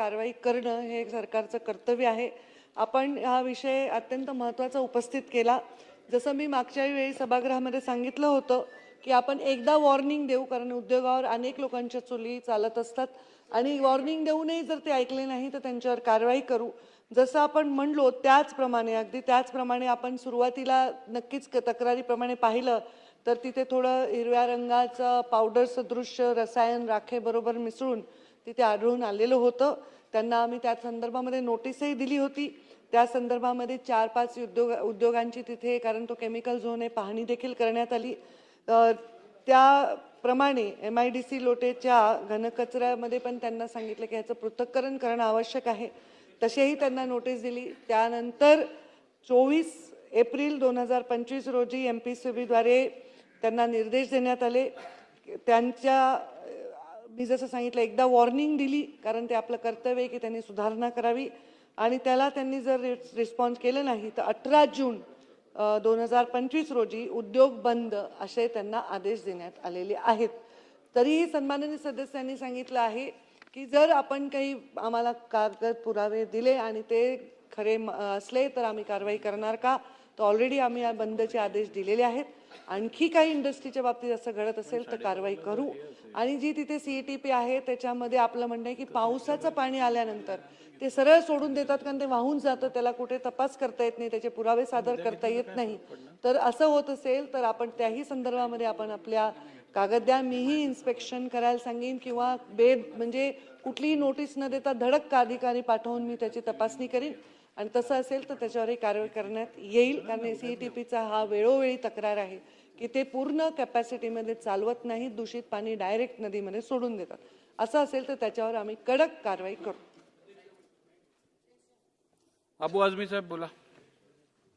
कारवाई करणं हे सरकारचं कर्तव्य आहे. आपण हा विषय अत्यंत महत्त्वाचा उपस्थित केला. जसं मी मागच्या वेळी सभागृहामध्ये सांगितलं होतं की आपण एकदा वॉर्निंग देऊ कारण उद्योगावर अनेक लोकांच्या चुली चालत असतात. आणि वॉर्निंग देऊनही जर ते ऐकले नाही तर त्यांच्यावर कारवाई करू. जसं आपण म्हणलो त्याचप्रमाणे अगदी त्याचप्रमाणे आपण सुरुवातीला नक्कीच क- तक्रारीप्रमाणे पाहिलं तर तिथे थोडं हिरव्या रंगाचं पावडर सदृश्य रसायन राखेबरोबर मिसळून तिथे आढळून आलेलं होतं. त्यांना आम्ही त्या संदर्भामध्ये नोटीसही दिली होती. त्या संदर्भामध्ये चार पाच उद्योग उद्योगांची तिथे कारण तो केमिकल झोन आहे पाहणी देखील करण्यात आली. त्याप्रमाणे एम आय डी सी लोटेच्या घनकचऱ्यामध्ये पण त्यांना सांगितलं की ह्याचं पृथक्करण करणं आवश्यक आहे. तसेही त्यांना नोटीस दिली. त्यानंतर चोवीस एप्रिल दोन हजार पंचवीस रोजी एम पी सी बीद्वारे त्यांना निर्देश देण्यात आले. त्यांच्या मी जसं सांगितलं एकदा वॉर्निंग दिली कारण ते आपलं कर्तव्य आहे की त्यांनी सुधारणा करावी. आणि त्याला त्यांनी जर रिस्पॉन्स केलं नाही तर अठरा जून दोन हजार पंचवीस रोजी उद्योग बंद असे त्यांना आदेश देण्यात आलेले आहेत. तरीही सन्माननीय सदस्यांनी सांगितलं आहे की जर आपण काही आम्हाला कागद पुरावे दिले आणि ते खरे म- असले तर आम्ही कारवाई करणार का? तर ऑलरेडी आम्ही या बंदचे आदेश दिलेले आहेत. आणखी काही इंडस्ट्रीच्या बाबतीत असं घडत असेल तर कारवाई करू. आणि जी तिथे सीईटीपी पी आहे त्याच्यामध्ये आपलं म्हणणं आहे की पावसाचं पाणी आल्यानंतर ते सरळ सोडून देतात कारण ते वाहून जातं त्याला कुठे तपास करता येत नाही त्याचे पुरावे सादर करता येत नाही. तर असं होत असेल तर आपण त्याही संदर्भामध्ये आपण आपल्या कागद द्या मीही इन्स्पेक्शन करायला सांगेन किंवा बेद म्हणजे कुठलीही नोटीस न देता धडक अधिकारी पाठवून मी त्याची तपासणी करीन. आणि तसं असेल तर त्याच्यावरही कारवाई करण्यात येईल. कारण सी टी पीचा हा वेळोवेळी तक्रार आहे की ते पूर्ण कॅपॅसिटीमध्ये चालवत नाही दूषित पाणी डायरेक्ट नदीमध्ये सोडून देतात. असं असेल तर त्याच्यावर आम्ही कडक कारवाई करू. अबू आजमी साहब बोला.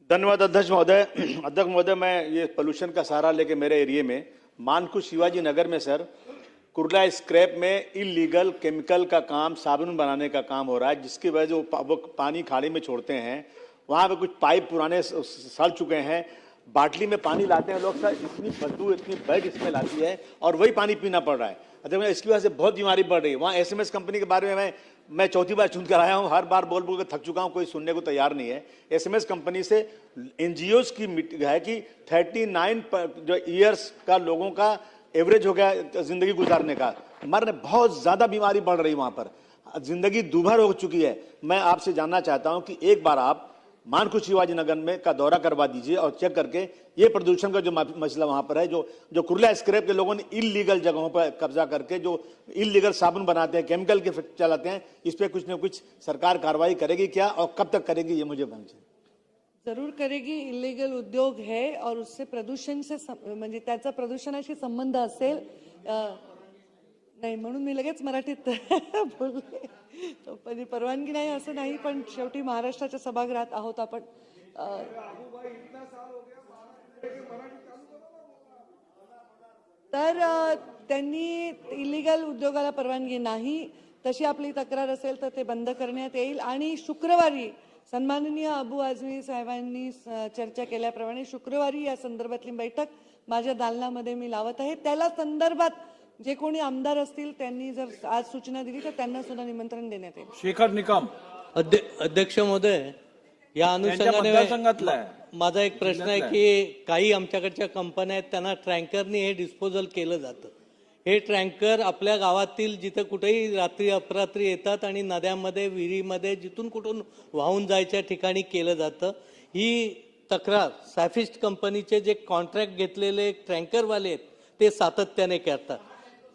धन्यवाद अध्यक्ष महोदय. अध्यक्ष महोदय मैं ये पोल्यूशन का सहारा लेके मेरे एरिया में मानकुश शिवाजी नगर में सर कुर्ला स्क्रैप में इलीगल केमिकल का काम साबुन बनाने का काम हो रहा है जिसकी वजह से वो, वो पानी खाड़ी में छोड़ते हैं। वहाँ पे कुछ पाइप पुराने सड़ चुके हैं। बाटली में पानी लाते हैं लोग सर इतनी बदबू इतनी बैड इसमें लाती है और वही पानी पीना पड़ रहा है। अध्यक्ष इसकी वजह से बहुत बीमारी बढ़ रही है। वहाँ एसएमएस कंपनी के बारे में मैं मैं चौथी बार चुन कर आया हूँ। हर बार बोल बोल के थक चुका हूँ कोई सुनने को तैयार नहीं है। एसएमएस कंपनी से एनजीओ की है कि 39 जो ईयर्स का लोगों का एवरेज हो गया ज़िंदगी गुजारने का। मरने, बहुत ज़्यादा बीमारी बढ़ रही वहाँ पर। ज़िंदगी दुभर हो चुकी है। मैं आपसे जानना चाहता हूँ कि एक बार आप मानकुश शिवाजी नगर में का दौरा करवा दीजिए और चेक करके ये प्रदूषण का जो मसला वहाँ पर है, जो जो कुर्ला स्क्रैप के लोगों ने इलीगल जगहों पर कब्जा करके जो इलीगल साबुन बनाते हैं, केमिकल के चलाते हैं, इस पर कुछ न कुछ सरकार कार्रवाई करेगी क्या और कब तक करेगी ये मुझे समझे जरूर करेगी इलिगल उद्योग है और उससे प्रदूषण से म्हणजे त्याचा प्रदूषणाशी संबंध असेल नाही म्हणून मी लगेच मराठीत बोलले. पण परवानगी नाही असं नाही पण शेवटी महाराष्ट्राच्या सभागृहात आहोत आपण. तर त्यांनी इलिगल उद्योगाला परवानगी नाही. तशी आपली तक्रार असेल तर ते बंद करण्यात येईल. आणि शुक्रवारी सन्माननीय अबू आझमी साहेबांनी चर्चा केल्याप्रमाणे शुक्रवारी या संदर्भातली बैठक माझ्या दालनामध्ये मी लावत आहे. त्याला संदर्भात जे कोणी आमदार असतील त्यांनी जर आज सूचना दिली तर त्यांना सुद्धा निमंत्रण देण्यात येईल. शेखर निकम. अध्य- अध्यक्ष महोदय या अनुषंगाने. माझा एक प्रश्न आहे की काही आमच्याकडच्या कंपन्या आहेत त्यांना ट्रँकरने हे डिस्पोजल केलं जातं. हे ट्रँकर आपल्या गावातील जिथं कुठेही रात्री अपरात्री येतात आणि नद्यामध्ये विहिरीमध्ये जिथून कुठून वाहून जायच्या ठिकाणी केलं जातं ही तक्रार सॅफिस्ट कंपनीचे जे कॉन्ट्रॅक्ट घेतलेले ट्रँकरवाले आहेत ते सातत्याने करतात.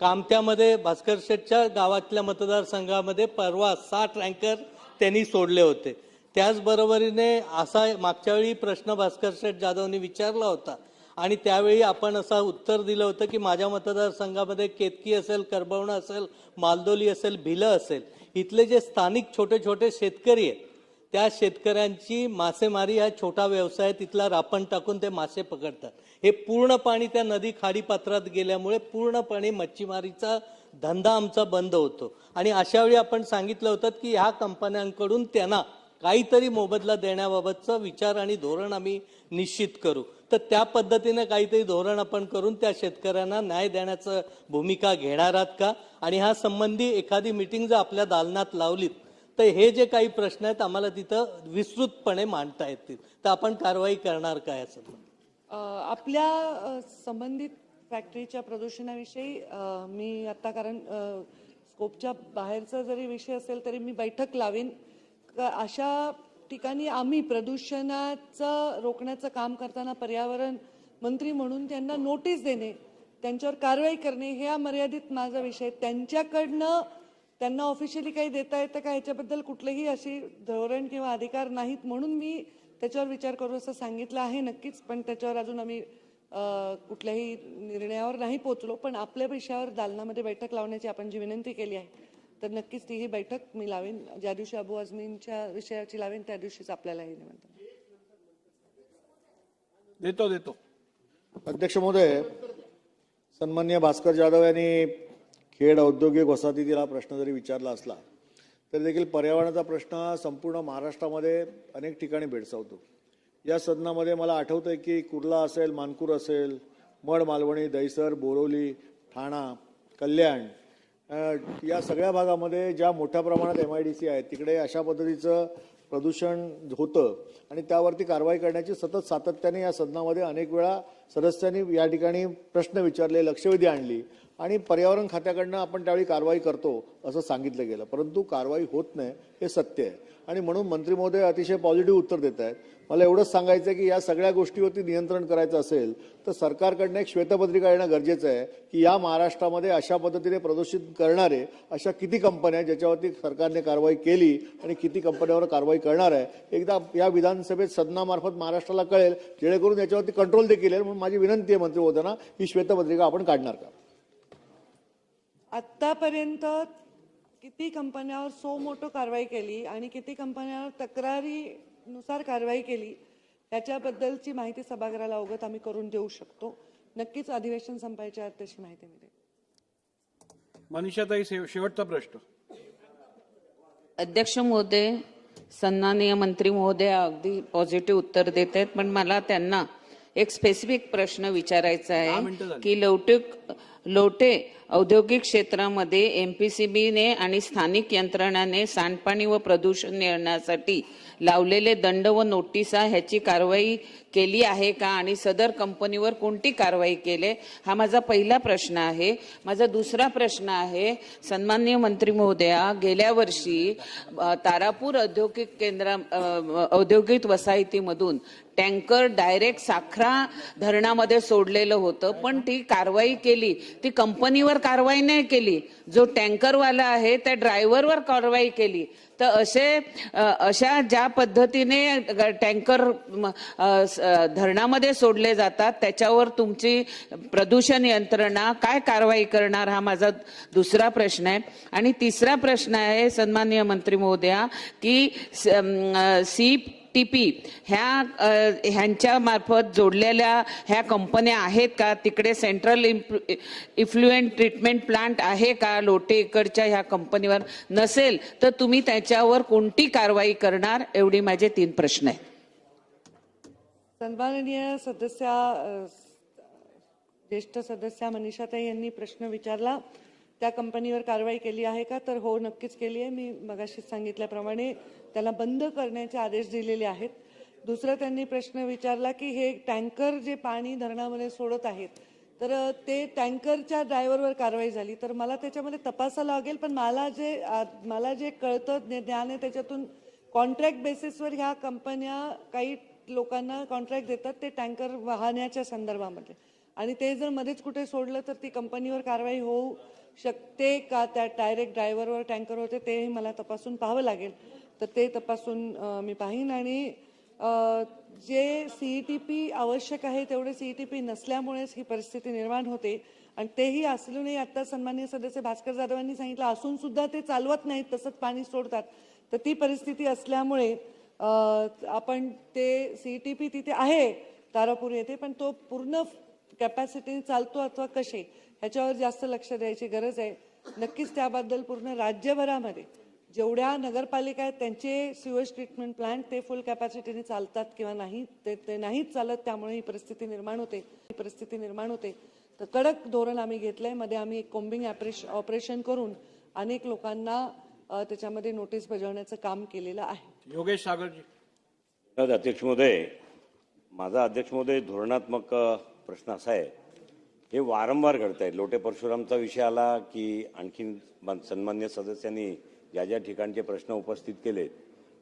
कामत्यामध्ये भास्कर शेठच्या गावातल्या मतदारसंघामध्ये परवा सहा टँकर त्यांनी सोडले होते. त्याचबरोबरीने असा मागच्या वेळी प्रश्न भास्कर शेठ जाधवनी विचारला होता आणि त्यावेळी आपण असं उत्तर दिलं होतं की माझ्या मतदारसंघामध्ये केतकी असेल करबवणं असेल मालदोली असेल भिलं असेल इथले जे स्थानिक छोटे छोटे शेतकरी आहेत त्या शेतकऱ्यांची मासेमारी हा छोटा व्यवसाय आहे. तिथला रापण टाकून ते मासे पकडतात हे पूर्ण पाणी त्या नदी खाडीपात्रात गेल्यामुळे पूर्णपणे मच्छीमारीचा धंदा आमचा बंद होतो आणि अशावेळी आपण सांगितलं होतं की ह्या कंपन्यांकडून त्यांना काहीतरी मोबदला देण्याबाबतचा विचार आणि धोरण आम्ही निश्चित करू. तर त्या पद्धतीनं काहीतरी धोरण आपण करून त्या शेतकऱ्यांना न्याय देण्याचं भूमिका घेणार आहात का? आणि ह्या संबंधी एखादी मिटिंग जर आपल्या दालनात लावलीत तर हे जे काही प्रश्न आहेत आम्हाला तिथं विस्तृतपणे मांडता येतील. तर आपण कारवाई करणार काय असं? आपल्या संबंधित फॅक्टरीच्या प्रदूषणाविषयी मी आता कारण स्कोपच्या बाहेरचा जरी विषय असेल तरी मी बैठक लावीन. अशा ठिकाणी आम्ही प्रदूषणाचं रोखण्याचं काम करताना पर्यावरण मंत्री म्हणून त्यांना नोटीस देणे त्यांच्यावर कारवाई करणे हे मर्यादित माझा विषय त्यांच्याकडनं त्यांना ऑफिशियली काही देता येतं का ह्याच्याबद्दल कुठलेही अशी धोरण किंवा अधिकार नाहीत म्हणून मी त्याच्यावर विचार करू असं सांगितलं आहे नक्कीच पण त्याच्यावर अजून आम्ही कुठल्याही निर्णयावर नाही पोचलो. पण आपल्या विषयावर दालनामध्ये बैठक लावण्याची आपण जी विनंती केली आहे तर नक्कीच ती ही बैठक मी लावेन. ज्या दिवशी अबू आझमींच्या विषयाची लावेन त्या दिवशीच आपल्याला हे निमंत्रण. देतो देतो. अध्यक्ष महोदय सन्मान्य भास्कर जाधव यांनी खेड औद्योगिक वसाहतीतील हा प्रश्न जरी विचारला असला तरी देखील पर्यावरणाचा प्रश्न संपूर्ण महाराष्ट्रामध्ये अनेक ठिकाणी भेडसावतो. या सदनामध्ये मला आठवतंय की कुर्ला असेल मानपूर असेल मड मालवणी दहिसर बोरवली ठाणा कल्याण या सगळ्या भागामध्ये ज्या मोठ्या प्रमाणात एम आय डी सी आहेत तिकडे अशा पद्धतीचं प्रदूषण होतं आणि त्यावरती कारवाई करण्याची सतत सातत्याने या सदनामध्ये अनेक वेळा सदस्यांनी या ठिकाणी प्रश्न विचारले लक्षवेधी आणली. आणि पर्यावरण खात्याकडनं आपण त्यावेळी कारवाई करतो असं सांगितलं गेलं. परंतु कारवाई होत नाही हे सत्य आहे. आणि म्हणून मंत्री महोदय अतिशय पॉझिटिव्ह उत्तर देत आहेत. मला एवढंच सांगायचं आहे की या सगळ्या गोष्टीवरती नियंत्रण करायचं असेल तर सरकारकडनं एक श्वेतपत्रिका येणं गरजेचं आहे की या महाराष्ट्रामध्ये अशा पद्धतीने प्रदूषित करणारे अशा किती कंपन्या ज्याच्यावरती सरकारने कारवाई केली आणि किती कंपन्यांवर कारवाई करणार आहे. एकदा या विधानसभेत सदनामार्फत महाराष्ट्राला कळेल जेणेकरून याच्यावरती कंट्रोल देखील येईल. म्हणून माझी विनंती आहे मंत्री महोदयांना ही श्वेतपत्रिका आपण काढणार का? आत्तापर्यंत किती कंपन्यावर सो मोठं कारवाई केली आणि किती कंपन्यावर तक्रारीनुसार कारवाई केली याच्याबद्दलची माहिती सभागृहाला अवगत आम्ही करून देऊ शकतो. नक्कीच अधिवेशन संपायच्या आत तशी माहिती मिळेल. मनीषाताई शेव- शेवटचा प्रश्न. अध्यक्ष महोदय सन्माननीय मंत्री महोदय अगदी पॉझिटिव्ह उत्तर देत आहेत पण मला त्यांना एक स्पेसिफिक प्रश्न विचारायचा आहे. की लवटिक लोटे औद्योगिक क्षेत्रामध्ये एम पी सी बीने आणि स्थानिक यंत्रणाने सांडपाणी व प्रदूषण नियंत्रणासाठी लावलेले दंड व नोटिसा ह्याची कारवाई केली आहे का आणि सदर कंपनीवर कोणती कारवाई केली? हा माझा पहिला प्रश्न आहे. माझा दुसरा प्रश्न आहे सन्माननीय मंत्री महोदया गेल्या वर्षी तारापूर औद्योगिक केंद्रा औद्योगिक वसाहतीमधून टँकर डायरेक्ट साखरा धरणामध्ये सोडलेलं होतं पण ती कारवाई केली. ती कंपनीवर कारवाई नाही केली. जो टँकरवाला आहे त्या ड्रायव्हरवर कारवाई केली. तर असे अशा ज्या पद्धतीने ग- टँकर धरणामध्ये सोडले जातात त्याच्यावर तुमची प्रदूषण यंत्रणा काय कारवाई करणार हा माझा दुसरा प्रश्न आहे. आणि तिसरा प्रश्न आहे सन्माननीय मंत्री महोदया की सी टी पी ह्या ह्यांच्यामार्फत ह्यांच्या मार्फत जोडलेल्या ह्या कंपन्या आहेत का? तिकडे सेंट्रल इफ्लुएंट ट्रीटमेंट प्लांट आहे का? लोटे एकडच्या ह्या कंपनीवर नसेल तर तुम्ही त्याच्यावर कोणती कारवाई करणार? एवढी माझे तीन प्रश्न आहेत. सन्माननीय सदस्या ज्येष्ठ सदस्या मनीषाताई यांनी प्रश्न विचारला. त्या कंपनीवर कारवाई केली आहे का? तर हो नक्कीच केली आहे. मी मगाशीच सांगितल्याप्रमाणे त्याला बंद करण्याचे आदेश दिलेले आहेत. दुसरं त्यांनी प्रश्न विचारला की हे टँकर जे पाणी धरणामध्ये सोडत आहेत तर ते टँकरच्या ड्रायव्हरवर कारवाई झाली. तर मला त्याच्यामध्ये तपासायला लागेल पण मला जे आ, मला जे कळतं ज्ञान आहे त्याच्यातून कॉन्ट्रॅक्ट बेसिसवर ह्या कंपन्या काही लोकांना कॉन्ट्रॅक्ट देतात ते टँकर वाहण्याच्या संदर्भामध्ये. आणि ते जर मध्येच कुठे सोडलं तर ती कंपनीवर कारवाई होऊ शकते का? त्या डायरेक्ट ड्रायव्हरवर टँकर होते तेही मला तपासून पाहावं लागेल. तर ते तपासून मी पाहीन. आणि जे सी टी पी आवश्यक आहे तेवढे सी टी पी नसल्यामुळेच ही परिस्थिती निर्माण होते. आणि तेही असलूनही आता सन्माननीय सदस्य भास्कर जाधवांनी सांगितलं असून सुद्धा ते चालवत नाहीत तसंच पाणी सोडतात. तर ती परिस्थिती असल्यामुळे आपण ते सी टी पी तिथे आहे तारापूर येथे पण तो पूर्ण कॅपॅसिटीने चालतो अथवा कसे ह्याच्यावर जास्त लक्ष द्यायची गरज आहे. नक्कीच त्याबद्दल पूर्ण राज्यभरामध्ये जेवढ्या नगरपालिका आहेत त्यांचे सिवेज ट्रीटमेंट प्लांट ते फुल कॅपॅसिटीने चालतात किंवा नाही ते ते नाहीच चालत त्यामुळे ही परिस्थिती निर्माण होते. ही परिस्थिती निर्माण होते. तर कडक धोरण आम्ही घेतलंय. मध्ये आम्ही एक कोम्बिंग ऑपरेशन करून अनेक लोकांना त्याच्यामध्ये नोटीस बजावण्याचं काम केलेलं आहे. योगेश सागरजी. अध्यक्ष महोदय माझा अध्यक्ष महोदय धोरणात्मक प्रश्न असा आहे. हे वारंवार घडत आहे लोटे परशुरामचा विषय आला की आणखीन सन्मान्य सदस्यांनी ज्या ज्या ठिकाणचे प्रश्न उपस्थित केलेत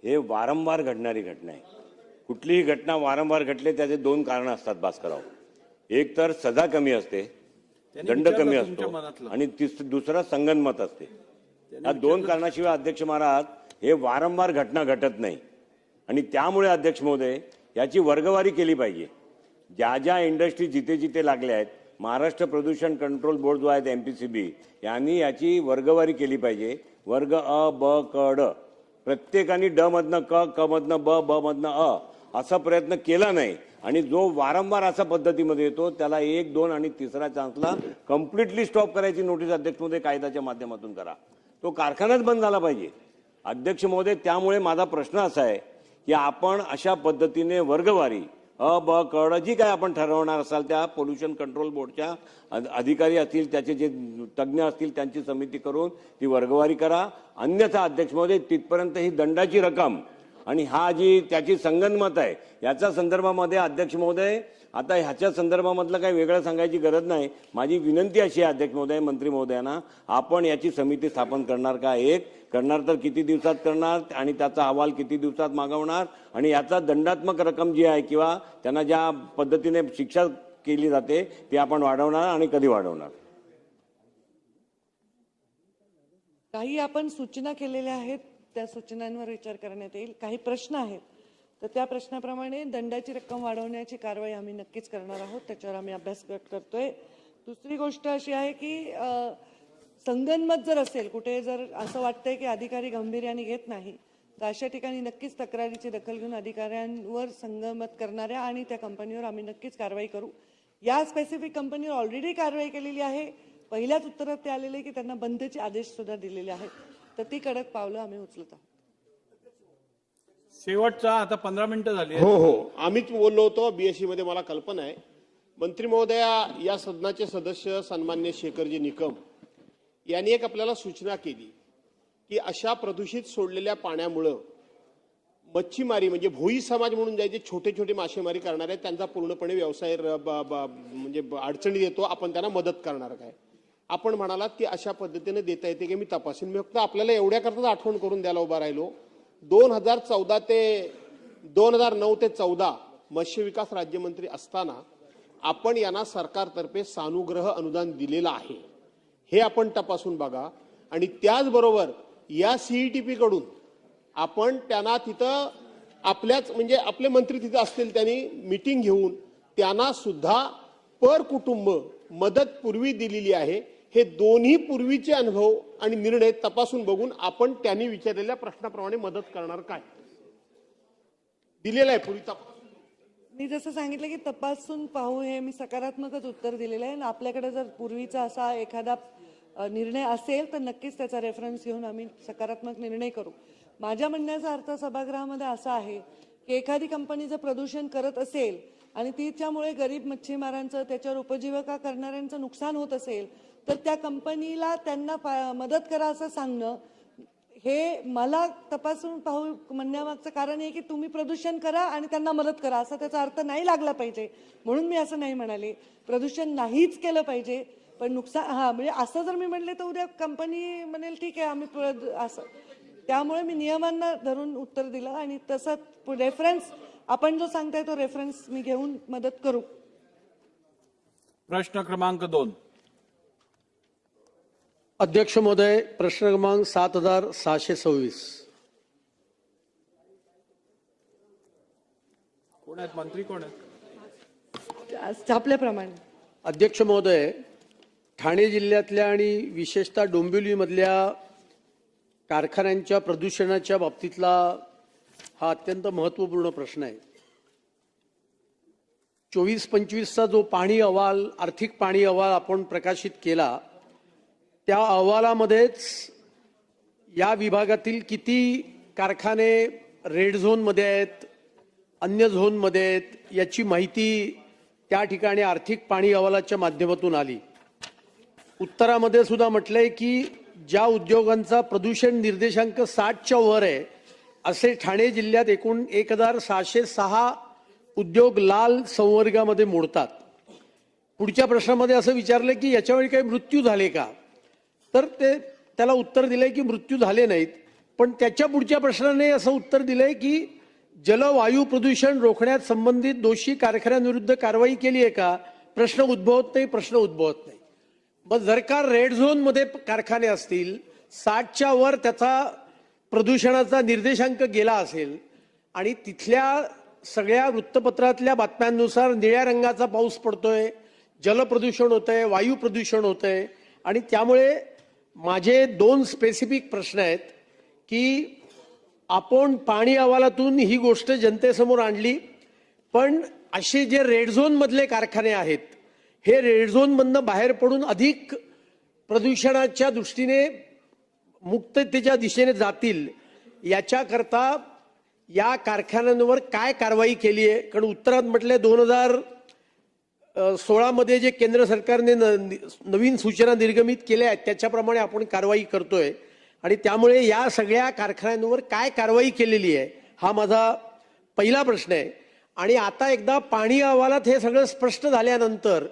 हे वारंवार घडणारी घटना आहे. कुठलीही घटना वारंवार घडले त्याचे दोन कारणं असतात भास्करराव. एक तर सजा कमी असते दंड कमी असतो. आणि दुसरा संगनमत असते. या दोन कारणाशिवाय अध्यक्ष महाराज हे वारंवार घटना घटत नाही. आणि त्यामुळे अध्यक्ष महोदय याची वर्गवारी केली पाहिजे. ज्या ज्या इंडस्ट्री जिथे जिथे लागल्या आहेत महाराष्ट्र प्रदूषण कंट्रोल बोर्ड जो आहे एमपीसीबी यांनी याची वर्गवारी केली पाहिजे. वर्ग अ ब क ड. प्रत्येकाने ड मधनं क क मधनं ब ब मधनं अ असा प्रयत्न केला नाही. आणि जो वारंवार असा पद्धतीमध्ये येतो त्याला एक दोन आणि तिसरा चान्सला कम्प्लिटली स्टॉप करायची नोटीस अध्यक्ष महोदय कायद्याच्या माध्यमातून करा. तो कारखानाच बंद झाला पाहिजे. अध्यक्ष महोदय त्यामुळे माझा प्रश्न असा आहे की आपण अशा पद्धतीने वर्गवारी अ ब कड जी काय आपण ठरवणार असाल त्या पोल्युशन कंट्रोल बोर्डच्या अधिकारी असतील त्याचे जे तज्ज्ञ असतील त्यांची समिती करून ती वर्गवारी करा. अन्यथा अध्यक्ष महोदय तिथपर्यंत ही दंडाची रक्कम आणि हा जी त्याची संगनमत आहे याच्या संदर्भामध्ये अध्यक्ष महोदय आता ह्याच्या संदर्भामधलं काही वेगळं सांगायची गरज नाही. माझी विनंती अशी आहे अध्यक्ष महोदय मंत्री महोदयांना आपण याची समिती स्थापन करणार का? एक करणार तर किती दिवसात करणार? आणि त्याचा अहवाल किती दिवसात मागवणार? आणि याचा दंडात्मक रक्कम जी आहे किंवा त्यांना ज्या पद्धतीने शिक्षा केली जाते ती आपण वाढवणार आणि कधी वाढवणार? काही आपण सूचना केलेल्या आहेत त्या सूचनांवर विचार करण्यात येईल. काही प्रश्न आहेत? तर त्या प्रश्नाप्रमाणे दंडाची रक्कम वाढवण्याची कारवाई आम्ही नक्कीच करणार आहोत. त्याच्यावर आम्ही अभ्यास करतोय. दुसरी गोष्ट अशी आहे की संगनमत जर असेल कुठे जर असं वाटतंय की अधिकारी गांभीर्याने घेत नाही तर अशा ठिकाणी नक्कीच तक्रारीची दखल घेऊन अधिकाऱ्यांवर संगमत करणाऱ्या आणि त्या कंपनीवर आम्ही नक्कीच कारवाई करू. या स्पेसिफिक कंपनीवर ऑलरेडी कारवाई केलेली आहे. पहिल्याच उत्तरात ते आलेले की त्यांना बंदचे आदेश सुद्धा दिलेले आहेत. तर ती कडक पावलं आम्ही उचलत आहोत. शेवटचा आता पंधरा मिनिटं झाली आहेत. हो हो. आम्हीच बोललो होतो बीएससी मध्ये मला कल्पना आहे. मंत्री महोदया या सदनाचे सदस्य सन्मान्य शेखरजी निकम यांनी एक आपल्याला सूचना केली की अशा प्रदूषित सोडलेल्या पाण्यामुळं मच्छीमारी म्हणजे भोई समाज म्हणून जे छोटे छोटे मासेमारी करणारे आहेत, त्यांचा पूर्णपणे व्यवसाय र- ब- ब- म्हणजे ब- अडचणीत येतो आपण त्यांना मदत करणार काय? आपण म्हणालात की अशा पद्धतीने देता येते की मी तपासीन. मी फक्त आपल्याला एवढ्याकरताच आठवण करून द्यायला उभा राहिलो. दोन हजार चौदा ते दोन हजार नऊ ते चौदा मत्स्य विकास राज्यमंत्री असताना आपण यांना सरकारतर्फे सानुग्रह अनुदान दिलेलं आहे. हे आपण तपासून बघा. आणि त्याचबरोबर या सीईटीपी कडून आपण त्यांना तिथं आपल्याच म्हणजे आपले मंत्री तिथं असतील त्यांनी मिटिंग घेऊन त्यांना सुद्धा पर कुटुंब मदत पूर्वी दिलेली आहे. हे दोन्ही पूर्वीचे अनुभव आणि निर्णय तपासून बघून आपण त्यांनी विचारलेल्या प्रश्नाप्रमाणे मदत करणार काय? दिलेला आहे पूर्वी तपास. मी जसं सांगितलं की तपासून पाहू हे मी सकारात्मकच उत्तर दिलेलं आहे. आणि आपल्याकडे जर पूर्वीचा असा एखादा निर्णय असेल तर नक्कीच त्याचा रेफरन्स घेऊन आम्ही सकारात्मक निर्णय करू. माझ्या म्हणण्याचा अर्थ सभागृहामध्ये असा आहे की एखादी कंपनी जर प्रदूषण करत असेल आणि तिच्यामुळे गरीब मच्छीमारांचं त्याच्यावर उपजीविका करणाऱ्यांचं नुकसान होत असेल तर त्या कंपनीला त्यांना मदत करा असं सांगणं हे मला तपासून पाहू म्हणण्यामागचं कारण आहे की तुम्ही प्रदूषण करा आणि त्यांना मदत करा असा त्याचा अर्थ नाही लागला पाहिजे. म्हणून मी असं नाही म्हणाले. प्रदूषण नाहीच केलं पाहिजे. पण नुकसान हा म्हणजे असं जर मी म्हणले तर उद्या कंपनी म्हणेल ठीक आहे आम्ही असं. त्यामुळे मी नियमांना धरून उत्तर दिलं आणि तसं रेफरन्स आपण जो सांगताय तो रेफरन्स मी घेऊन मदत करू. प्रश्न क्रमांक दोन. अध्यक्ष महोदय प्रश्न क्रमांक सात हजार सहाशे सव्वीस. कोण आहेत? मंत्री कोण आहेत? छापल्याप्रमाणे अध्यक्ष महोदय ठाणे जिल्ह्यातल्या आणि विशेषतः डोंबिवलीमधल्या कारखान्यांच्या प्रदूषणाच्या बाबतीतला हा अत्यंत महत्त्वपूर्ण प्रश्न आहे. चोवीस पंचवीसचा जो पाणी अहवाल आर्थिक पाणी अहवाल आपण प्रकाशित केला त्या अहवालामध्येच या विभागातील किती कारखाने रेड झोनमध्ये आहेत अन्य झोनमध्ये आहेत याची माहिती त्या ठिकाणी आर्थिक पाणी अहवालाच्या माध्यमातून आली. उत्तरामध्ये सुद्धा म्हटलंय की ज्या उद्योगांचा प्रदूषण निर्देशांक साठच्या वर आहे असे ठाणे जिल्ह्यात एकूण एक हजार सहाशे सहा उद्योग लाल संवर्गामध्ये मोडतात. पुढच्या प्रश्नामध्ये असं विचारलं की याच्यावेळी काही मृत्यू झाले का? तर ते त्याला उत्तर दिलंय की मृत्यू झाले नाहीत. पण त्याच्या पुढच्या प्रश्नाने असं उत्तर दिलंय की जलवायू प्रदूषण रोखण्यात संबंधित दोषी कारखान्यांविरुद्ध कारवाई केली आहे का? प्रश्न उद्भवत नाही प्रश्न उद्भवत नाही. मग जर का रेड झोनमध्ये कारखाने असतील साठच्या वर त्याचा प्रदूषणाचा निर्देशांक गेला असेल आणि तिथल्या सगळ्या वृत्तपत्रातल्या बातम्यांनुसार निळ्या रंगाचा पाऊस पडतोय जलप्रदूषण होतंय वायू प्रदूषण होतंय आणि त्यामुळे माझे दोन स्पेसिफिक प्रश्न आहेत की आपण पाणी अहवालातून ही गोष्ट जनतेसमोर आणली पण असे जे रेड झोन मधले कारखाने आहेत हे रेड झोन मधनं बाहेर पडून अधिक प्रदूषणाच्या दृष्टीने मुक्ततेच्या दिशेने जातील याच्याकरता या कारखान्यांवर काय कारवाई केली आहे कारण उत्तरात म्हटले दोन हजार सोळामध्ये जे केंद्र सरकारने न- नवीन सूचना निर्गमित केल्या आहेत त्याच्याप्रमाणे आपण कारवाई करतोय. आणि त्यामुळे या सगळ्या कारखान्यांवर काय कारवाई केलेली आहे हा माझा पहिला प्रश्न आहे. आणि आता एकदा पाणी अहवालात हे सगळं स्पष्ट झाल्यानंतर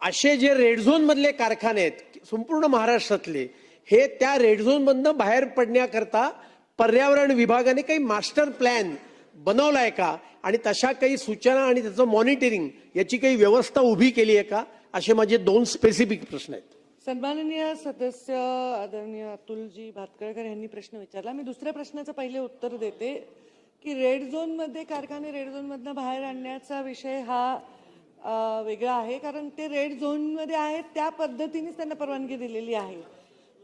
असे जे रेड झोनमधले कारखाने आहेत संपूर्ण महाराष्ट्रातले हे त्या रेड झोनमधनं बाहेर पडण्याकरता पर्यावरण विभागाने काही मास्टर प्लॅन बनवलाय का? आणि तशा काही सूचना आणि त्याचं मॉनिटरिंग याची काही व्यवस्था उभी केली आहे का? असे माझे दोन स्पेसिफिक प्रश्न आहेत. सन्माननीय सदस्य आदरणीय अतुलजी भातकळकर यांनी प्रश्न विचारला. मी दुसऱ्या प्रश्नाचं पहिले उत्तर देते की रेड झोनमध्ये कारखाने रेड झोनमधनं बाहेर आणण्याचा विषय हा वेगळा आहे. कारण ते रेड झोनमध्ये आहेत त्या पद्धतीनेच त्यांना परवानगी दिलेली आहे.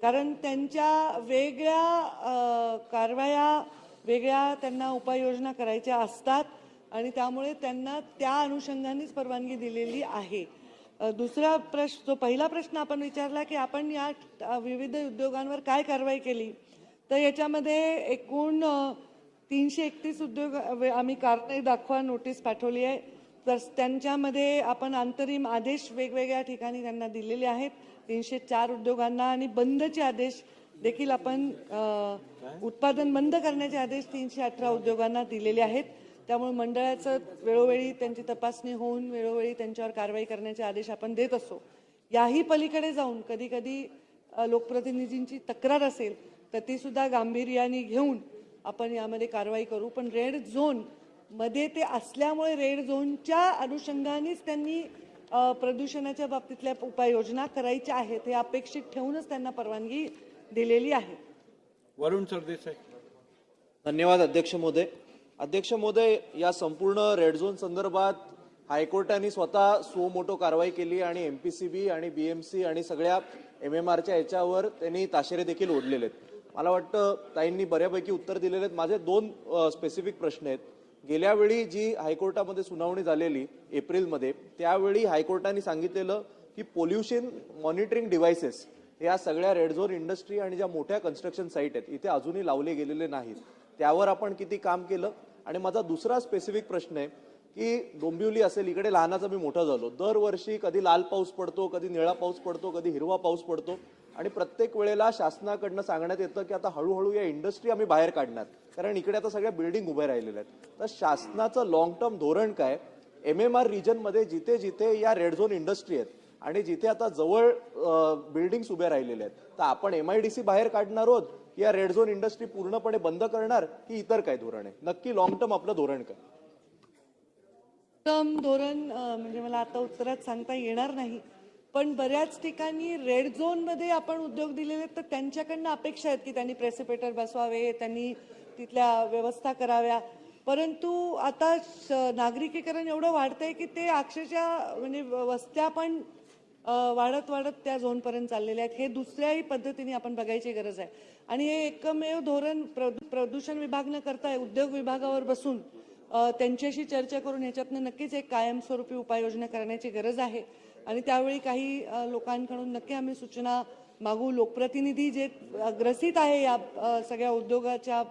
कारण त्यांच्या वेगळ्या कारवाया वेगळ्या त्यांना उपाययोजना करायच्या असतात आणि त्यामुळे त्यांना त्या अनुषंगानेच परवानगी दिलेली आहे. दुसरा प्रश्न जो पहिला प्रश्न आपण विचारला की आपण या विविध उद्योगांवर काय कारवाई केली? तर याच्यामध्ये एकूण तीनशे एकतीस उद्योग आम्ही कारणे दाखवा नोटीस पाठवली आहे. तर त्यांच्यामध्ये आपण अंतरिम आदेश वेगवेगळ्या ठिकाणी त्यांना दिलेले आहेत. तीनशे चार उद्योगांना आणि बंदचे आदेश देखील आपण उत्पादन बंद करण्याचे आदेश तीनशे अठरा उद्योगांना दिलेले आहेत. त्यामुळे मंडळाचं वेळोवेळी त्यांची तपासणी होऊन वेळोवेळी त्यांच्यावर कारवाई करण्याचे आदेश आपण देत असतो याही पलीकडे जाऊन कधी कधी लोकप्रतिनिधींची तक्रार असेल तर ती सुद्धा गांभीर्याने घेऊन आपण यामध्ये कारवाई करू. पण रेड झोनमध्ये ते असल्यामुळे रेड झोनच्या अनुषंगानेच त्यांनी प्रदूषणाच्या बाबतीतल्या उपाययोजना करायच्या आहेत हे अपेक्षित ठेवूनच त्यांना परवानगी दिलेली आहे. वरुण सरदेसाई धन्यवाद अध्यक्ष महोदय अध्यक्ष महोदय या संपूर्ण रेड झोन संदर्भात हायकोर्टाने स्वतः सो मोठो कारवाई केली आणि एमपीसीबी आणि बीएमसी आणि सगळ्या एम एम आरच्या याच्यावर त्यांनी ताशेरे देखील ओढलेले आहेत. मला वाटतं ताईंनी बऱ्यापैकी उत्तर दिलेले आहेत. माझे दोन स्पेसिफिक प्रश्न आहेत. गेल्या वेळी जी हायकोर्टामध्ये सुनावणी झालेली एप्रिलमध्ये त्यावेळी हायकोर्टाने सांगितलेलं की पोल्युशन मॉनिटरिंग डिव्हायसेस या सगळ्या रेड झोन इंडस्ट्री आणि ज्या मोठ्या कन्स्ट्रक्शन साईट आहेत इथे अजूनही लावले गेलेले नाहीत. त्यावर आपण किती काम केलं? आणि माझा दुसरा स्पेसिफिक प्रश्न आहे की डोंबिवली असेल इकडे लहानाचा मी मोठा झालो. दरवर्षी कधी लाल पाऊस पडतो कधी निळा पाऊस पडतो कधी हिरवा पाऊस पडतो. आणि प्रत्येक वेळेला शासनाकडनं सांगण्यात येतं की आता हळूहळू या इंडस्ट्री आम्ही बाहेर काढणार. कारण इकडे आता सगळ्या बिल्डिंग उभ्या राहिलेल्या आहेत. तर शासनाचं लॉंग टर्म धोरण काय? एम एम आर रिजनमध्ये जिथे जिथे या रेड झोन इंडस्ट्री आहेत आणि जिथे आता जवळ बिल्डिंग्स उभ्या राहिलेल्या आहेत. तर आपण एम आय डी सी बाहेर काढणार आहोत की या रेड झोन इंडस्ट्री पूर्णपणे बंद करणार की इतर काय धोरण आहे? नक्की लॉंग टर्म आपलं धोरण काय? टर्म धोरण म्हणजे मला आता उत्तरात सांगता येणार नाही. पण बऱ्याच ठिकाणी रेड झोनमध्ये आपण उद्योग दिलेले आहेत, तर त्यांच्याकडनं अपेक्षा आहेत की त्यांनी प्रेसिपेटर बसवावे त्यांनी तिथल्या व्यवस्था कराव्या. परंतु आता श- नागरिकीकरण एवढं वाढतंय की ते अक्षरशः म्हणजे वस्त्या पण वाढत वाढत त्या झोनपर्यंत चाललेल्या आहेत. हे दुसऱ्याही पद्धतीने आपण बघायची गरज आहे. आणि हे एकमेव धोरण प्रदू- प्रदूषण विभाग न उद्योग विभागावर बसून त्यांच्याशी चर्चा करून ह्याच्यातनं नक्कीच एक कायमस्वरूपी उपाययोजना करण्याची गरज आहे. आणि त्यावेळी काही लोकांकडून नक्की आम्ही सूचना मागू. लोकप्रतिनिधी जे ग्रसित आहे या सगळ्या उद्योगाच्या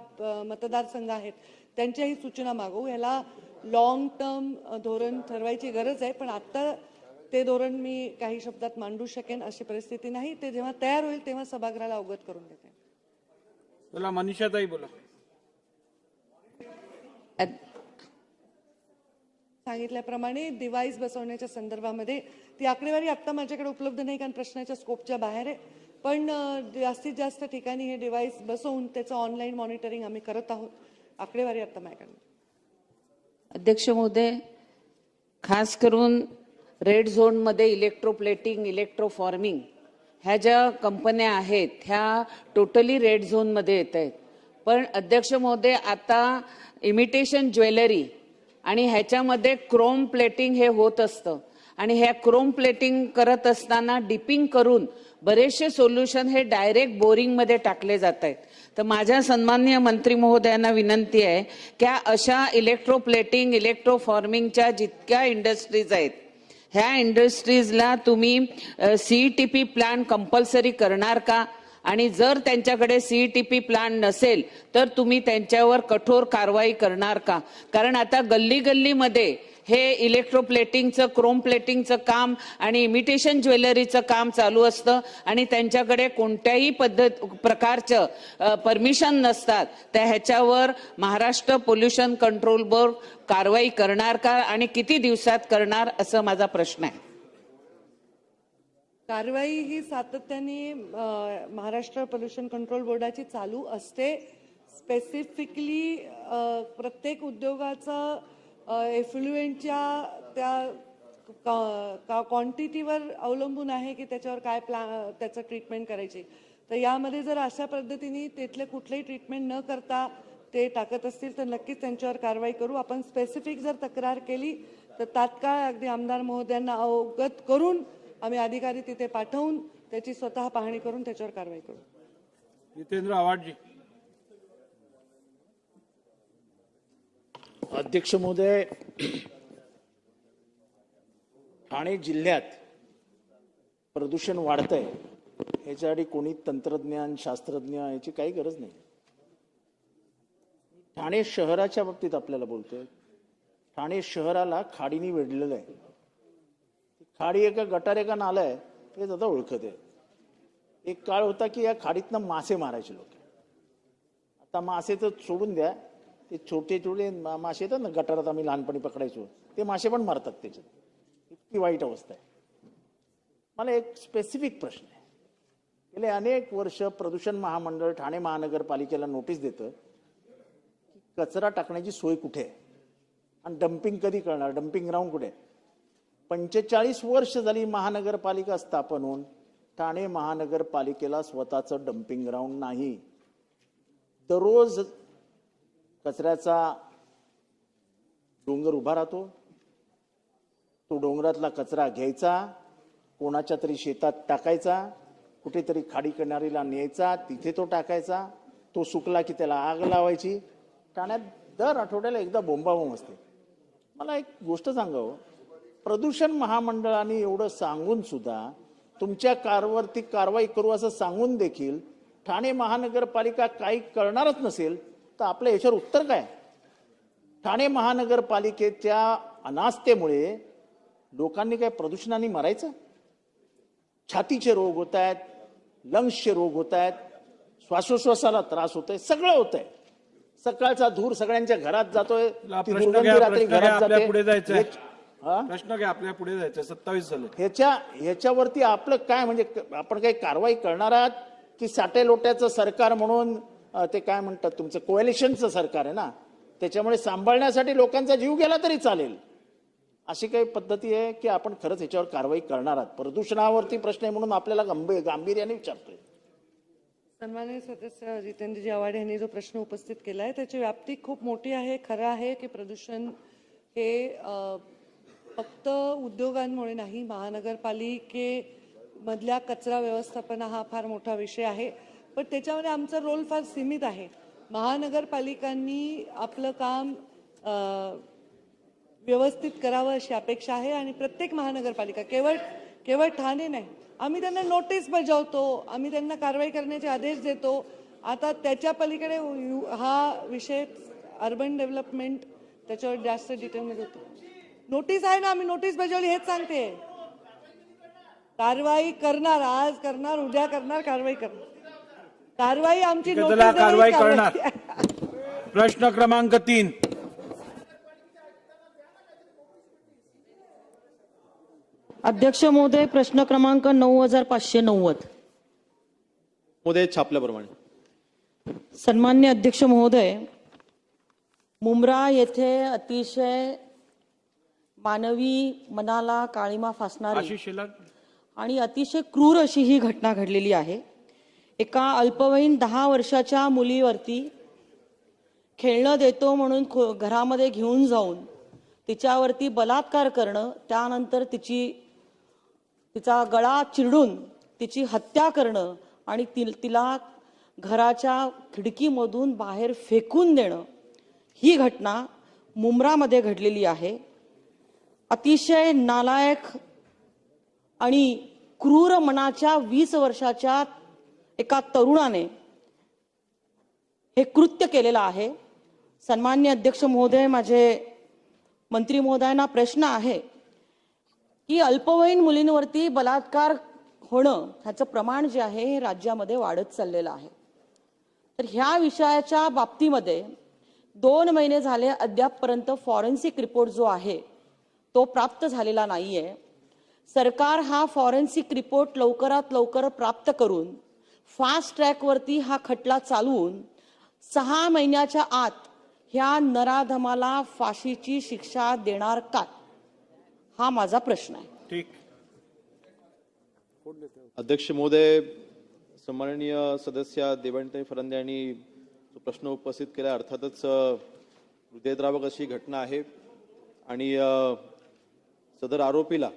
मतदारसंघ आहेत त्यांच्याही सूचना मागवू ह्याला लॉंग टर्म धोरण ठरवायची गरज आहे. पण आत्ता ते धोरण मी काही शब्दात मांडू शकेन अशी परिस्थिती नाही. ते जेव्हा तयार होईल तेव्हा सभागृहाला अवगत करून देते. चला मनीषाताई बोला. सांगितल्याप्रमाणे डिव्हाइस बसवण्याच्या संदर्भामध्ये ती आकडेवारी आत्ता माझ्याकडे उपलब्ध नाही कारण प्रश्नाच्या स्कोपच्या बाहेर आहे. पण जास्तीत जास्त ठिकाणी हे डिव्हाइस बसवून त्याचं ऑनलाईन मॉनिटरिंग आम्ही करत आहोत. आकडेवारी आत्ता माझ्याकडे. अध्यक्ष महोदय खास करून रेड झोनमध्ये इलेक्ट्रोप्लेटिंग इलेक्ट्रोफॉर्मिंग ह्या ज्या कंपन्या आहेत ह्या टोटली रेड झोनमध्ये येत आहेत. पण अध्यक्ष महोदय आता इमिटेशन ज्वेलरी आणि ह्याच्यामध्ये क्रोम प्लेटिंग हे होत असतं. आणि ह्या क्रोम प्लेटिंग करत असताना डिपिंग करून बरेचसे सोल्युशन हे डायरेक्ट बोरिंगमध्ये टाकले जात आहेत. तर माझ्या सन्माननीय मंत्री महोदयांना विनंती आहे की अशा इलेक्ट्रोप्लेटिंग इलेक्ट्रोफॉर्मिंगच्या जितक्या इंडस्ट्रीज आहेत ह्या इंडस्ट्रीजला तुम्ही सीईटीपी प्लॅन कंपल्सरी करणार का? आणि जर त्यांच्याकडे सीईटीपी प्लॅन नसेल तर तुम्ही त्यांच्यावर कठोर कारवाई करणार का? कारण आता गल्ली गल्लीमध्ये हे इलेक्ट्रोप्लेटिंगचं क्रोम प्लेटिंगचं काम आणि इमिटेशन ज्वेलरीचं काम चालू असतं आणि त्यांच्याकडे कोणत्याही पद्धत प्रकारचं परमिशन नसतात. तर ह्याच्यावर महाराष्ट्र पोल्युशन कंट्रोल बोर्ड कारवाई करणार का आणि किती दिवसात करणार असं माझा प्रश्न आहे. कारवाई ही सातत्याने महाराष्ट्र पोल्युशन कंट्रोल बोर्डाची चालू असते. स्पेसिफिकली प्रत्येक उद्योगाचं एफ्लुएंटच्या त्या का क्वांटिटीवर अवलंबून आहे की त्याच्यावर काय प्ला त्याचं ट्रीटमेंट करायची. तर यामध्ये जर अशा पद्धतीने तिथले कुठलेही ट्रीटमेंट न करता ते टाकत असतील तर नक्कीच त्यांच्यावर कारवाई करू. आपण स्पेसिफिक जर तक्रार केली तर तात्काळ अगदी आमदार महोदयांना अवगत करून आम्ही अधिकारी तिथे पाठवून त्याची स्वतः पाहणी करून त्याच्यावर कारवाई करू. जितेंद्र आव्हाडजी. अध्यक्ष महोदय ठाणे जिल्ह्यात प्रदूषण वाढतंय ह्याच्यासाठी कोणी तंत्रज्ञान शास्त्रज्ञ याची काही गरज नाही. ठाणे शहराच्या बाबतीत आपल्याला बोलतोय. ठाणे शहराला खाडीने वेढलेलं आहे. खाडी एका गटार एका नाला आहे हेच आता ओळखत आहे. एक काळ होता की या खाडीतनं मासे मारायचे लोक. आता मासे तर सोडून द्या ते छोटे छोटे मासे येतात ना गटारात आम्ही लहानपणी पकडायचो. ते मासे पण मारतात त्याच्यात. इतकी वाईट अवस्था आहे. मला एक स्पेसिफिक प्रश्न आहे. गेले अनेक वर्ष प्रदूषण महामंडळ ठाणे महानगरपालिकेला नोटीस देतं की कचरा टाकण्याची सोय कुठे आहे? आणि डम्पिंग कधी करणार? डम्पिंग ग्राउंड कुठे आहे? पंचेचाळीस वर्ष झाली महानगरपालिका स्थापन होऊन ठाणे महानगरपालिकेला स्वतःचं डम्पिंग ग्राउंड नाही. दररोज कचऱ्याचा डोंगर उभा राहतो. तो डोंगरातला कचरा घ्यायचा कोणाच्या तरी शेतात टाकायचा कुठेतरी खाडी किनारीला न्यायचा तिथे तो टाकायचा तो सुकला की त्याला आग लावायची. ठाण्यात दर आठवड्याला एकदा बोंबाबोंब असते. मला एक गोष्ट सांगावं हो. प्रदूषण महामंडळाने एवढं सांगून सुद्धा तुमच्या कारवरती कारवाई करू असं सांगून देखील ठाणे महानगरपालिका काही करणारच नसेल तर आपल्या याच्यावर उत्तर काय? ठाणे महानगरपालिकेच्या अनास्थेमुळे लोकांनी काय प्रदूषणाने मरायचं? छातीचे रोग होत आहेत लंग्सचे रोग होत आहेत श्वासोश्वासाला त्रास होतोय सगळं होतंय. सकाळचा धूर सगळ्यांच्या घरात जातोय रात्री घरात जाते. हा? प्रश्न घ्या आपल्या पुढे जायचं सत्तावीस झाले. ह्याच्या ह्याच्यावरती आपलं काय म्हणजे आपण काही कारवाई करणार आहात की साठे लोट्याचं सरकार म्हणून ते काय म्हणतात तुमचं कोएलिशनचं सरकार आहे ना? त्याच्यामुळे सांभाळण्यासाठी लोकांचा जीव गेला तरी चालेल. अशी काही पद्धती आहे की आपण खरंच ह्याच्यावर कारवाई करणार आहात. प्रदूषणावरती प्रश्न आहे म्हणून आपल्याला गंभीर गांभीर्याने विचारतोय. सन्मान्य सदस्य जितेंद्रजी आव्हाड यांनी जो प्रश्न उपस्थित केला आहे त्याची व्याप्ती खूप मोठी आहे. खरं आहे की प्रदूषण हे फक्त उद्योगांमुळे नाही महानगरपालिकेमधल्या कचरा व्यवस्थापन हा फार मोठा विषय आहे. पण त्याच्यामध्ये आमचा रोल फार सीमित आहे. महानगरपालिकांनी आपलं काम व्यवस्थित करावं अशी अपेक्षा आहे आणि प्रत्येक महानगरपालिका केवळ केवळ ठाणे नाही आम्ही त्यांना नोटीस बजावतो आम्ही त्यांना कारवाई करण्याचे आदेश देतो. आता त्याच्या पलीकडे हा विषय अर्बन डेव्हलपमेंट त्याच्यावर जास्त डिटेलमध्ये होतो. नोटीस आहे ना आम्ही नोटीस बजावली हेच सांगते. कारवाई करणार आज करणार उद्या करणार कारवाई करणार. कारवाई आमची कारवाई करणार. प्रश्न क्रमांक तीन. अध्यक्ष महोदय प्रश्न क्रमांक नऊ हजार पाचशे नव्वद. मोदय छापल्याप्रमाणे. सन्मान्य अध्यक्ष महोदय मुंब्रा येथे अतिशय मानवी मनाला काळीमा फासणारी आणि अतिशय क्रूर अशी ही घटना घडलेली आहे. एका अल्पवयीन दहा वर्षाच्या मुलीवरती खेळणं देतो म्हणून खो- घरामध्ये घेऊन जाऊन तिच्यावरती बलात्कार करणं त्यानंतर तिची तिचा गळा चिरडून तिची हत्या करणं आणि ति तिला घराच्या खिडकीमधून बाहेर फेकून देणं ही घटना मुंब्रामध्ये घडलेली आहे. अतिशय नालायक आणि क्रूर मनाच्या वीस वर्षाच्या एका तरुणाने हे कृत्य केलेलं आहे. सन्मान्य अध्यक्ष महोदय माझे मंत्री महोदयांना प्रश्न आहे की अल्पवयीन मुलींवरती बलात्कार होणं ह्याचं प्रमाण जे आहे हे राज्यामध्ये वाढत चाललेलं आहे. तर ह्या विषयाच्या बाबतीमध्ये दोन महिने झाले अद्यापपर्यंत फॉरेन्सिक रिपोर्ट जो आहे तो प्राप्त झालेला नाही आहे सरकार हा फॉरेन्सिक रिपोर्ट लवकरात लवकर प्राप्त करून फास्ट ट्रॅकवरती हा खटला चालवून सहा महिन्याच्या आत ह्या नराधमाला फाशीची शिक्षा देणार का हा माझा प्रश्न आहे. ठीक. अध्यक्ष महोदय सन्माननीय सदस्य देवंताई फरंदे यांनी जो प्रश्न उपस्थित केला अर्थातच हृदयद्रावक अशी घटना आहे. आणि सदर आरोपीला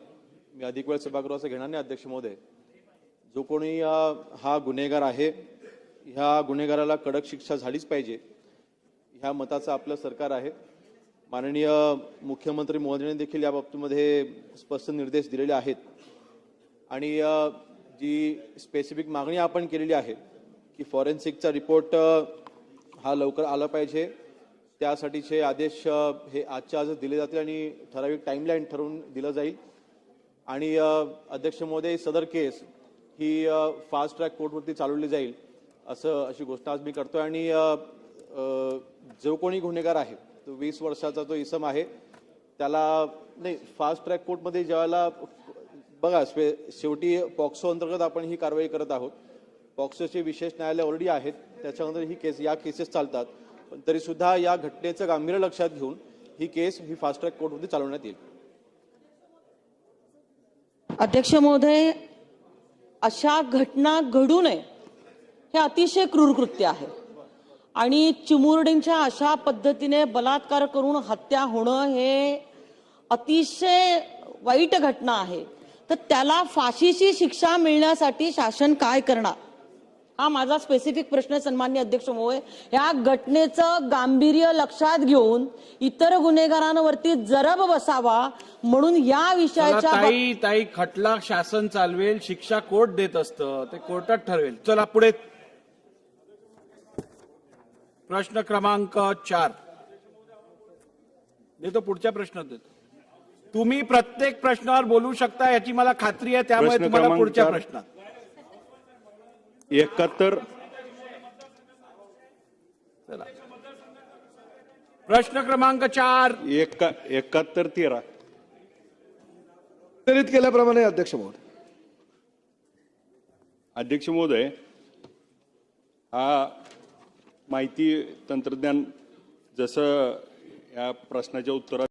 मी अधिक वेळ सभागृहाचं घेणार नाही अध्यक्ष महोदय. जो कोणी हा गुन्हेगार आहे ह्या गुन्हेगाराला कडक शिक्षा झालीच पाहिजे ह्या मताचं आपलं सरकार आहे. माननीय मुख्यमंत्री महोदयांनी देखील या बाबतीमध्ये स्पष्ट निर्देश दिलेले आहेत. आणि जी स्पेसिफिक मागणी आपण केलेली आहे की फॉरेन्सिकचा रिपोर्ट हा लवकर आला पाहिजे. त्यासाठीचे आदेश हे आजच्या आजच दिले जातील आणि ठराविक टाईमलाईन ठरवून दिलं जाईल. आणि अध्यक्ष महोदय सदर केस ही फास्ट ट्रॅक कोर्टवरती चालवली जाईल असं अशी गोष्ट आज मी करतोय. आणि जो कोणी गुन्हेगार आहे तो वीस वर्षाचा जो इसम आहे त्याला नाही फास्ट ट्रॅक कोर्टमध्ये ज्यावेळेला बघा शेवटी पॉक्सो अंतर्गत आपण ही कारवाई करत आहोत. पॉक्सोचे विशेष न्यायालय ऑलरेडी आहेत त्याच्यानंतर ही केस या केसेस चालतात. पण तरी सुद्धा या घटनेचं गांभीर्य लक्षात घेऊन ही केस ही फास्ट ट्रॅक कोर्टमध्ये चालवण्यात येईल. अध्यक्ष महोदय अशा घटना घडू नये हे अतिशय क्रूर कृत्य आहे. आणि चिमुरडींच्या अशा पद्धतीने बलात्कार करून हत्या होणं हे अतिशय वाईट घटना आहे. तर त्याला फाशीची शिक्षा मिळण्यासाठी शासन काय करणार? हा माझा स्पेसिफिक प्रश्न आहे, सन्मान्य अध्यक्ष महोदय ह्या घटनेचं गांभीर्य लक्षात घेऊन इतर गुन्हेगारांवरती जरब बसावा म्हणून या विषयाच्या ताई ताई खटला शासन चालवेल शिक्षा कोर्ट देत असतं ते कोर्टात ठरवेल. चला पुढे. प्रश्न क्रमांक चार. देतो पुढच्या प्रश्नात देतो. तुम्ही प्रत्येक प्रश्नावर बोलू शकता याची मला खात्री आहे त्यामुळे प्रश्न तुम्हाला पुढच्या. प्रश्नात. एकाहत्तर. चला. प्रश्न क्रमांक चार. एका एकाहत्तर तेरा. वितरित केल्याप्रमाणे अध्यक्ष महोदय. अध्यक्ष महोदय हा माहिती तंत्रज्ञान जसं या प्रश्नाच्या उत्तरात